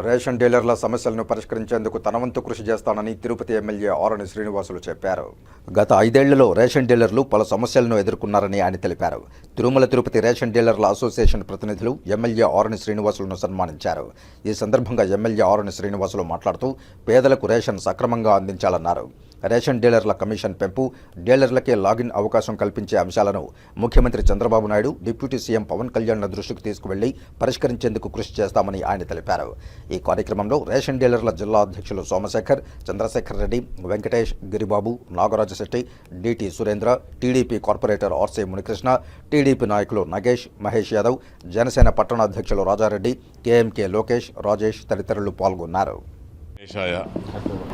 Ration డీలర్ల సమస్యలను పరిష్కరించేందుకు తనవంతు కృషి చేస్తానని తిరుపతి ఎమ్మెల్యే ఆరణి శ్రీనివాసులు చెప్పారు. గత ఐదేళ్ళలో రేషన్ డీలర్లు పలు సమస్యలను ఎదుర్కొన్నారని ఆయన తెలిపారు. తిరుమల తిరుపతి రేషన్ డీలర్ల అసోసియేషన్ ప్రతినిధులు ఎమ్మెల్యే ఆరణి శ్రీనివాసులను సన్మానించారు. ఈ సందర్భంగా ఎమ్మెల్యే ఆరణి శ్రీనివాసులు మాట్లాడుతూ పేదలకు రేషన్ సక్రమంగా అందించాలన్నారు. రేషన్ డీలర్ల కమిషన్ పెంపు డీలర్లకే లాగిన్ అవకాశం కల్పించే అంశాలను ముఖ్యమంత్రి చంద్రబాబు నాయుడు డిప్యూటీ సీఎం పవన్ కళ్యాణ్ల దృష్టికి తీసుకువెళ్ళి పరిష్కరించేందుకు కృషి చేస్తామని ఆయన తెలిపారు. ఈ కార్యక్రమంలో రేషన్ డీలర్ల జిల్లా అధ్యక్షులు Somasekhar Chandrasekhar Reddy Venkatesh Giribabu Nagarajasetty DT Surendra TDP corporator RC Munikrishna TDP నాయకులు నగేష్ మహేష్ యాదవ్ జనసేన పట్టణ అధ్యక్షులు రాజారెడ్డి కేఎంకే లోకేష్ రాజేష్ తదితరులు పాల్గొన్నారు.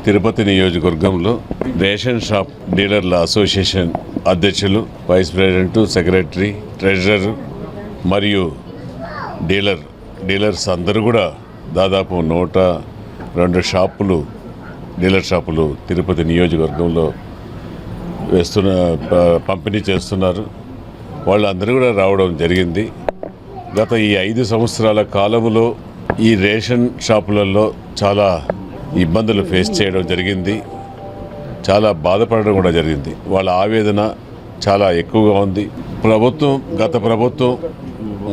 తిరుపతి నియోజకవర్గంలో రేషన్ షాప్ డీలర్ల అసోసియేషన్ అధ్యక్షులు వైస్ ప్రెసిడెంట్ సెక్రటరీ ట్రెజరర్ మరియు డీలర్ డీలర్స్ అందరూ కూడా దాదాపు నూట రెండు షాపులు డీలర్ షాపులు తిరుపతి నియోజకవర్గంలో వేస్తున్న ప- పంపిణీ చేస్తున్నారు. వాళ్ళందరూ కూడా రావడం జరిగింది. గత ఈ ఐదు సంవత్సరాల కాలంలో ఈ రేషన్ షాపులలో చాలా ఇబ్బందులు ఫేస్ చేయడం జరిగింది. చాలా బాధపడడం కూడా జరిగింది. వాళ్ళ ఆవేదన చాలా ఎక్కువగా ఉంది. ప్రభుత్వం గత ప్రభుత్వం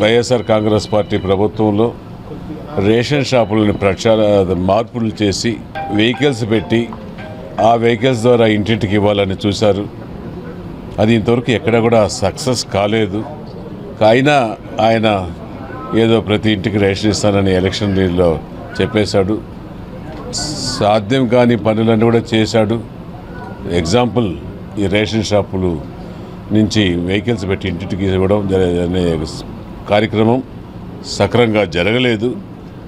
వైఎస్ఆర్ కాంగ్రెస్ పార్టీ ప్రభుత్వంలో రేషన్ షాపులను ప్రచార మార్పులు చేసి వెహికల్స్ పెట్టి ఆ వెహికల్స్ ద్వారా ఇంటింటికి ఇవ్వాలని చూశారు. అది ఇంతవరకు ఎక్కడ కూడా సక్సెస్ కాలేదు. అయినా ఆయన ఏదో ప్రతి ఇంటికి రేషన్ ఇస్తానని ఎలక్షన్లో చెప్పేశాడు. సాధ్యం కాని పనులన్నీ కూడా చేశాడు. ఎగ్జాంపుల్ ఈ రేషన్ షాపులు నుంచి వెహికల్స్ పెట్టి ఇంటికి ఇవ్వడం జర- అనే కార్యక్రమం సక్రంగా జరగలేదు.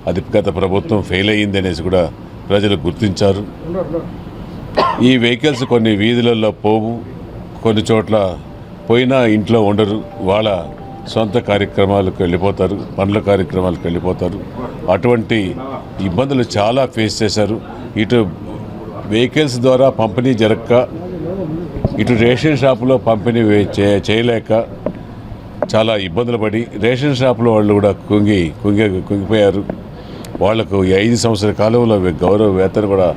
అది గత ప్రభుత్వం ఫెయిల్ అయ్యింది అనేసి కూడా ప్రజలు గుర్తించారు. ఈ వెహికల్స్ కొన్ని వీధులలో పోవు కొన్ని చోట్ల పోయినా ఇంట్లో ఉండరు. వాళ్ళ సొంత కార్యక్రమాలకు వెళ్ళిపోతారు పనుల కార్యక్రమాలకు వెళ్ళిపోతారు. అటువంటి ఇబ్బందులు చాలా ఫేస్ చేశారు. ఇటు వెహికల్స్ ద్వారా పంపిణీ జరగక ఇటు రేషన్ షాపులో పంపిణీ చేయలేక చాలా ఇబ్బందులు పడి రేషన్ షాపులో వాళ్ళు కూడా కుంగి కుంగి కుంగిపోయారు. వాళ్ళకు ఐదు సంవత్సరాల కాలంలో గౌరవ వేతన కూడా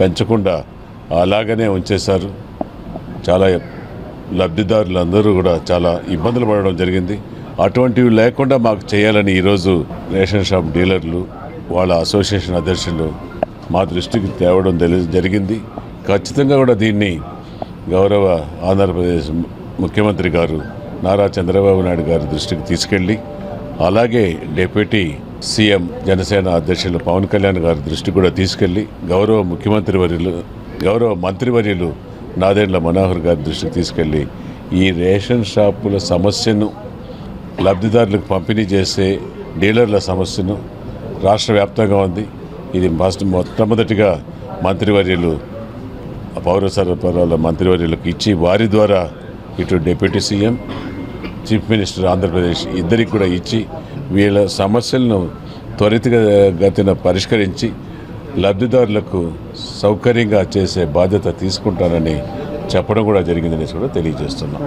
పెంచకుండా అలాగనే ఉంచేశారు. చాలా లబ్ధిదారులు అందరూ కూడా చాలా ఇబ్బందులు పడడం జరిగింది. అటువంటివి లేకుండా మాకు చేయాలని ఈరోజు రేషన్ షాప్ డీలర్లు వాళ్ళ అసోసియేషన్ అధ్యక్షులు మా దృష్టికి తేవడం తెలి- జరిగింది. ఖచ్చితంగా కూడా దీన్ని గౌరవ ఆంధ్రప్రదేశ్ ముఖ్యమంత్రి గారు నారా చంద్రబాబు నాయుడు గారి దృష్టికి తీసుకెళ్ళి అలాగే డిప్యూటీ సీఎం జనసేన అధ్యక్షులు పవన్ కళ్యాణ్ గారి దృష్టికి కూడా తీసుకెళ్ళి గౌరవ ముఖ్యమంత్రి వర్యులు గౌరవ మంత్రివర్యులు నాదేండ్ల మనోహర్ గారి దృష్టికి తీసుకెళ్ళి ఈ రేషన్ షాపుల సమస్యను లబ్ధిదారులకు పంపిణీ చేసే డీలర్ల సమస్యను రాష్ట్ర వ్యాప్తంగా ఉంది. ఇది ఫస్ట్ మొట్టమొదటిగా మంత్రివర్యులు పౌర సరఫరాల మంత్రివర్యులకు ఇచ్చి వారి ద్వారా ఇటు deputy CM chief minister Andhra Pradesh ఇద్దరికి కూడా ఇచ్చి వీళ్ళ సమస్యలను త్వరితగతిన పరిష్కరించి లబ్ధిదారులకు సౌకర్యంగా చేసే బాధ్యత తీసుకుంటానని చెప్పడం కూడా జరిగిందనేసి కూడా తెలియజేస్తున్నాం.